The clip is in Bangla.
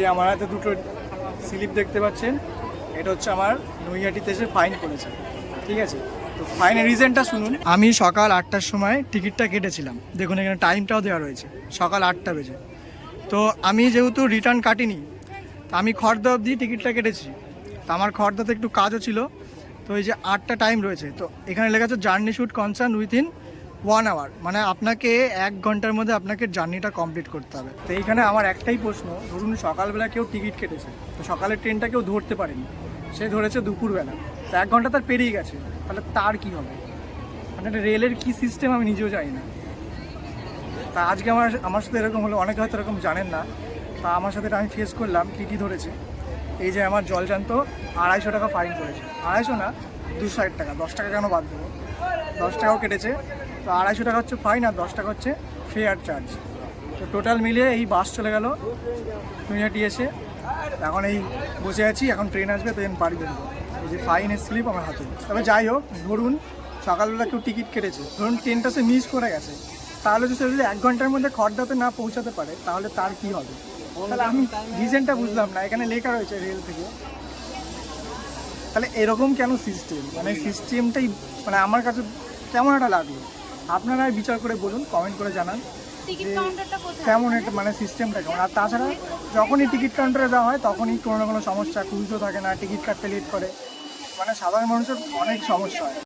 যে আমার হাতে দুটো স্লিপ দেখতে পাচ্ছেন, এটা হচ্ছে আমার নৈহাটিতে এসে ফাইন করেছে ঠিক আছে? তো ফাইনের রিজনটা শুনুন। আমি সকাল আটটার সময় টিকিটটা কেটেছিলাম। দেখুন, এখানে টাইমটাও দেওয়া রয়েছে, সকাল আটটা বেজে। তো আমি যেহেতু রিটার্ন কাটিনি, তো আমি খর্দা অবধি টিকিটটা কেটেছি। তো আমার খর্দাতে একটু কাজও ছিল। তো এই যে আটটা টাইম রয়েছে, তো এখানে লেখা আছে journey shoot concern within one hour মানে আপনাকে এক ঘণ্টার মধ্যে আপনাকে জার্নিটা কমপ্লিট করতে হবে। তো এইখানে আমার একটাই প্রশ্ন, ধরুন সকালবেলা কেউ টিকিট কেটেছে, তো সকালের ট্রেনটা কেউ ধরতে পারেনি, সে ধরেছে দুপুরবেলা, তো এক ঘণ্টা তার পেরিয়ে গেছে, তাহলে তার কি হবে? মানে এটা রেলের কি সিস্টেম আমি নিজেও জানি না। তা আজকে আমার আমার সাথে এরকম হলো, অনেকে হয়তো এরকম জানেন না, তা আমার সাথে আমি ফেস করলাম, কী কী ধরেছে, এই যে আমার জলজান্ত আড়াইশো টাকা ফাইন করেছে। আড়াইশো না দুশো ষাট টাকা, দশ টাকা কেন বাদ দেবো? দশ টাকাও কেটেছে, তো আড়াইশো টাকা হচ্ছে ফাইন আর দশ টাকা হচ্ছে ফেয়ার চার্জ তো টোটাল মিলিয়ে এই বাস চলে গেল নৈহাটি এসে। এখন এই বসে আছি, এখন ট্রেন আসবে তো বাড়ি দেবো এই যে ফাইনের স্লিপ আমার হাতে। তবে যাই হোক, ধরুন সকালবেলা কেউ টিকিট কেটেছে, ধরুন ট্রেনটা সে মিস করে গেছে, তাহলে যদি সে যদি এক ঘণ্টার মধ্যে খড়দাতে না পৌঁছাতে পারে, তাহলে তার কি হবে? তাহলে আমি রিজনটা বুঝলাম না, এখানে লেখা রয়েছে রেল থেকে। তাহলে এরকম কেন সিস্টেম মানে সিস্টেমটাই মানে আমার কাছে কেমন একটা লাগল? আপনারা বিচার করে বলুন কমেন্ট করে জানান যে কেমন একটা মানে সিস্টেমটা কেমন? আর তাছাড়া যখনই টিকিট কাউন্টারে দেওয়া হয় তখনই কোনো না কোনো সমস্যা খুঁজতেও থাকে না টিকিট কাটতে লেট করে। মানে সাধারণ মানুষের অনেক সমস্যা হয়।